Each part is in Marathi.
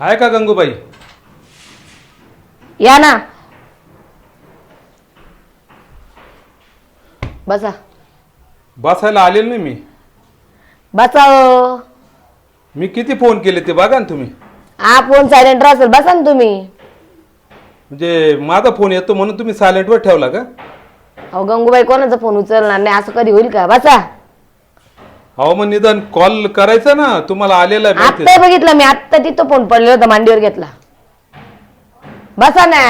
आहे का गंगूबाई? या ना. बसा. बसायला आलेलो नाही मी. बसा. मी किती फोन केले ते बघा ना तुम्ही. हा फोन सायलेंट असेल बसा ना तुम्ही. म्हणजे माझा फोन येतो म्हणून तुम्ही सायलेंटवर ठेवला का? अहो गंगूबाई कोणाचा फोन उचलणार नाही? असं कधी होईल का? बसा. अहो मग निदान कॉल करायचा ना. तुम्हाला आलेला आहे माहिती. आत्ता बघितलं मी. आत्ता तिथं फोन पडलेला होता मांडीवर घेतला. बसा ना.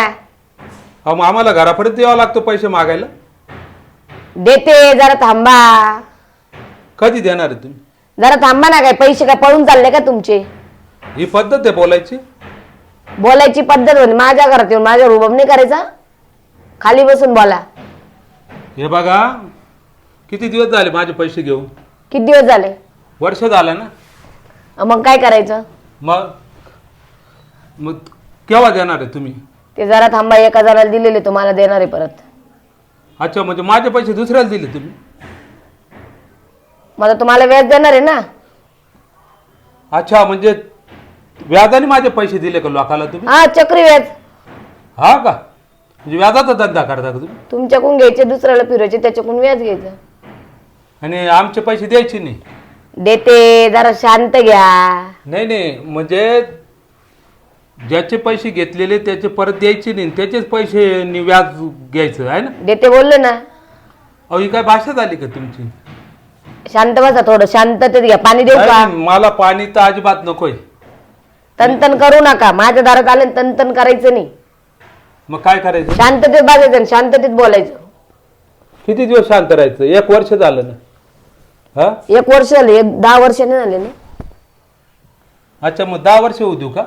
अहो मग आम्हाला घरापर्यंत यावं लागतं पैसे मागायला? देते जरा थांबा. कधी देणार आहे तुम्ही? जरा थांबा ना काय पैसे काय पळून चालले का तुमचे? ही पद्धत आहे बोलायची? बोलायची पद्धत होती माझ्या घरात येऊन माझ्या रुबाब नाही करायचा? खाली बसून बोला. हे बघा किती दिवस झाले माझे पैसे घेऊन? किती दिवस झाले? वर्ष झालं ना. अं, मग काय करायचं? मग मग केव्हा देणार आहे तुम्ही? ते जरा थांबा एका जणाला दिलेले तुम्हाला देणार आहे परत. अच्छा म्हणजे माझे पैसे दुसऱ्याला दिले तुम्ही? मला तुम्हाला व्याज देणार आहे ना? अच्छा म्हणजे व्याजाने माझे पैसे दिले का लोकाला तुम्ही? हा चक्री व्याज. हा का? म्हणजे व्याजाचा धंदा करता का तुम्ही? तुमच्याकडून घ्यायचे दुसऱ्याला फिरवायचे त्याच्याकडून व्याज घ्यायचं. आणि आमचे पैसे द्यायचे नाही. देते जरा शांत घ्या. नाही नाही म्हणजे ज्याचे पैसे घेतलेले त्याचे परत द्यायचे नाही त्याचेच पैसे नि व्याज घ्यायचं आहे ना? देते बोलले ना. अहो ही काय भाषा झाली का तुमची? शांत बसा थोडं शांततेत घ्या. पाणी देऊ का? नाही, मला पाणी तर अजिबात नकोय. तनतन करू नका. माझ्या दारात आले आणि तनतन करायचं नाही. मग काय करायचं? शांततेत बसायचं आणि शांततेत बोलायचं. किती दिवस शांत राहायचं? एक वर्ष झालं ना. हा? एक वर्ष झाले एक दहा वर्ष नाही झाले ना. अच्छा मग दहा वर्ष होऊ देऊ का?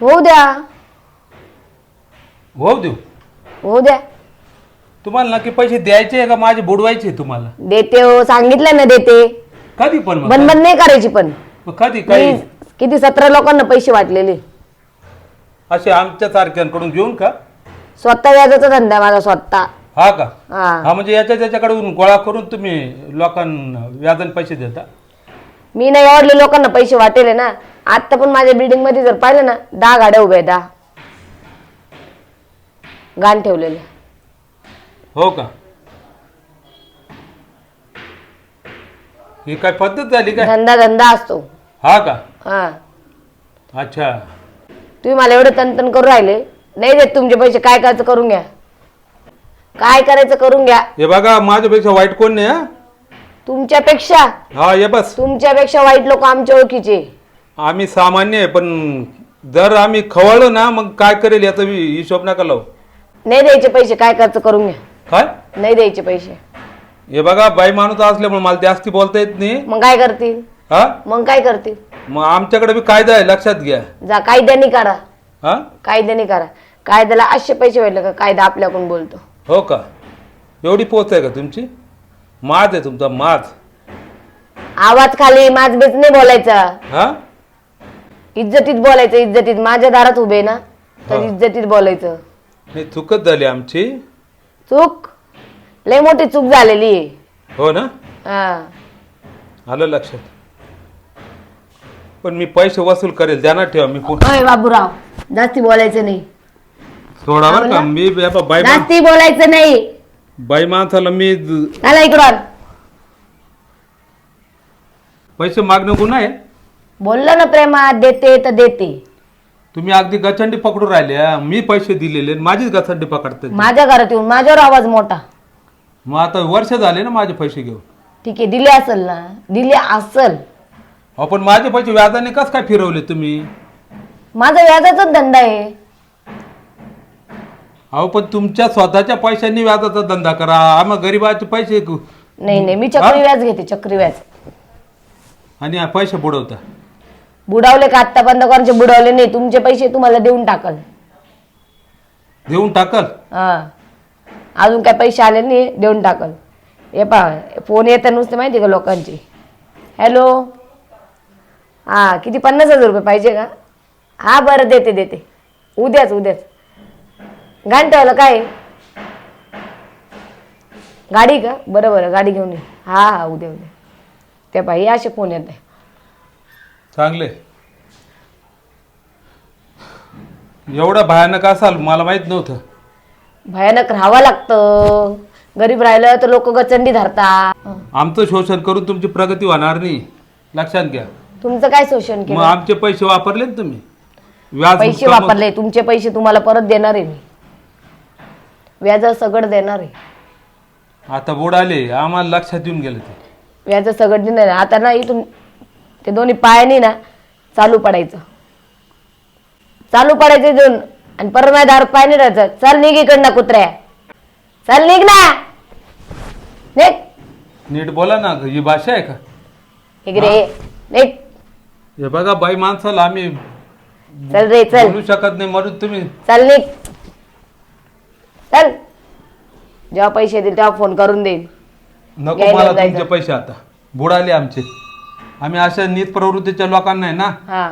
होऊ द्या. होऊ देऊ? होऊ द्या. तुम्हाला नक्की पैसे द्यायचे का? माझे बुडवायचे तुम्हाला. देते हो सांगितलं ना देते. कधी पण मग? बंद बंद नाही करायची पण. मग कधी काही मी किती सतरा लोकांना पैसे वाटलेले. असे आमच्या सारख्यांकडून घेऊन का? स्वतः व्याजाचा धंदा माझा स्वतः. हा का? हा. हा म्हणजे याच्या त्याच्याकडून गोळा करून तुम्ही लोकांना व्याजाने पैसे देता? मी नाही आवडले लोकांना पैसे वाटेले ना. आता पण माझ्या बिल्डिंगमध्ये जर पाहिलं ना दहा गाड्या उभ्या आहेत दहा. गाण ठेवलेले. हो का? ही काय पद्धत झाली काय? धंदा धंदा असतो. हा का? हा. अच्छा. तुम्ही मला एवढं तनतन करून राहिले. नाही देत तुमचे पैसे काय करायचं करून घ्या. काय करायचं करून घ्या. हे बघा माझ्यापेक्षा वाईट कोण नाही हा? तुमच्यापेक्षा? हा ये बस. तुमच्यापेक्षा वाईट लोक आमच्या ओळखीचे. आम्ही सामान्य आहे पण जर आम्ही खवळलो ना मग काय करेल याचा वि- हिशोब नका लावू. नाही द्यायचे पैसे काय करायचं करून घ्या. काय? नाही द्यायचे पैसे. हे बघा बाई माणूस असल्यामुळे मला जास्ती बोलता येत नाही. मग काय करतील? हा? मग काय करतील? मग आमच्याकडे बी कायदा आहे लक्षात घ्या. जा कायद्याने करा हा? कायद्याने करा कायद्याला असे पैसे भेटले का कायदा आपल्याकडून बोलतो. हो का? एवढी पोच आहे का तुमची? माज आहे तुमचा माज आवाज खाली माझबेच नाही बोलायचा. हा? इज्जतीत बोलायचं इज्जतीत. माझ्या दारात उभे ना तर हा. इज्जतीत बोलायचं. नाही चुकत झाली आमची. चूक? लय मोठी चूक झालेली आहे. हो ना? हा. आलं लक्षात. पण मी पैसे वसूल करेल ध्यानात ठेवा मी अय बाबूराव जास्ती बोलायचं नाही. सोडा बरं का? मी बाई मा- जास्ती बोलायचं नाही. बाई माणसाला मी ज- इकडून. पैसे मागणं गुन्हा आहे? बोललो ना प्रेमात देते तर देते. तुम्ही अगदी गचंडी पकडून राहिले हा. मी पैसे दिलेले आणि माझीच गचंडी पकडते. माझ्या घरात येऊन माझ्यावर आवाज मोठा. मग आता वर्ष झाले ना माझे पैसे घेऊन. ठीक आहे दिले असल ना? दिले असल. आपण माझे पैसे व्याजाने कस काय फिरवले तुम्ही? माझा व्याजाचाच धंदा आहे. अहो पण तुमच्या स्वतःच्या पैशांनी व्याजाचा धंदा करा. आम्हा गरीबाचे पैसे क- नाही नाही मी चक्री व्याज घेते चक्री व्याज. आणि पैसे बुडवता. बुडावले का आत्ता बंद करायचे बुडवले नाही? तुमचे पैसे तुम्हाला देऊन टाकल. देऊन टाकल? हा. अजून काय पैसे आले नाही देऊन टाकल. हे पहा फोन येतं नुसते माहिती का लोकांचे? हॅलो? हा किती पन्नास हजार रुपये पाहिजे का? हा बरं देते देते. उद्याच उद्याच. घंट्यावाला काय? गाडी का? बरं बरं गाडी घेऊन ये. हा हा उद्या उद्या. त्या बाई असे फोन येत आहे चांगले. एवढं भयानक असाल मला माहीत नव्हतं. भयानक राहावं लागतं. गरीब राहिलं तर लोक गचंडी धरतात. आमचं शोषण करून तुमची प्रगती होणार नाही. लक्षात घ्या. तुमचं काय शोषण मग केलं? आमचे पैसे वापरले ना तुम्ही? व्याज पैसे वापरले. तुमचे पैसे तुम्हाला परत देणार आहे मी. व्याज सगळं देणार आहे. आता बुडाले आम्हाला लक्षात येऊन गेलं ते. व्याज सगळं देणार आहे. आता ना इथून ते दोन्ही पायानी ना चालू पडायचं. चालू पडायचं इथून आणि परत माझ्या पाय नाही राहायचं. चल निघ इकडनं कुत्र्या. चल निघ ना. निघ. नीट बोला ना ही भाषा आहे का? इकडे ये. निघ. हे बघा बाई माणसाला आम्ही चल रे चल. बोलू शकत नाही म्हणून तुम्ही. चल निघ. चल. जेव्हा पैसे देईल तेव्हा फोन करून देईल नको घ्यायला मला जायचं. तुमचे पैसे आता. बुडाले आमचे. आम्ही अशा नीत प्रवृत्तीच्या लोकांना आहे ना? हा.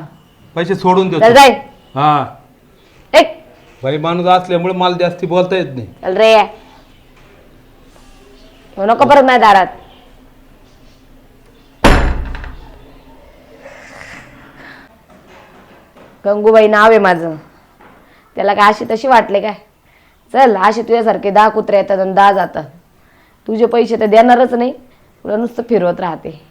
पैसे सोडून चल देतो जाय. हा. बाई माणूस असल्यामुळे मला जास्ती बोलता येत नाही. चल रे. येऊ नको परत माझ्या दारात. गंगूबाई नाव आहे माझं. त्याला काय अशी तशी वाटले काय? चल असे तुझ्यासारखे दहा कुत्रे येतात आणि दहा जातात. तुझे पैसे तर देणारच नाही. तुला नुसतं फिरवत राहते.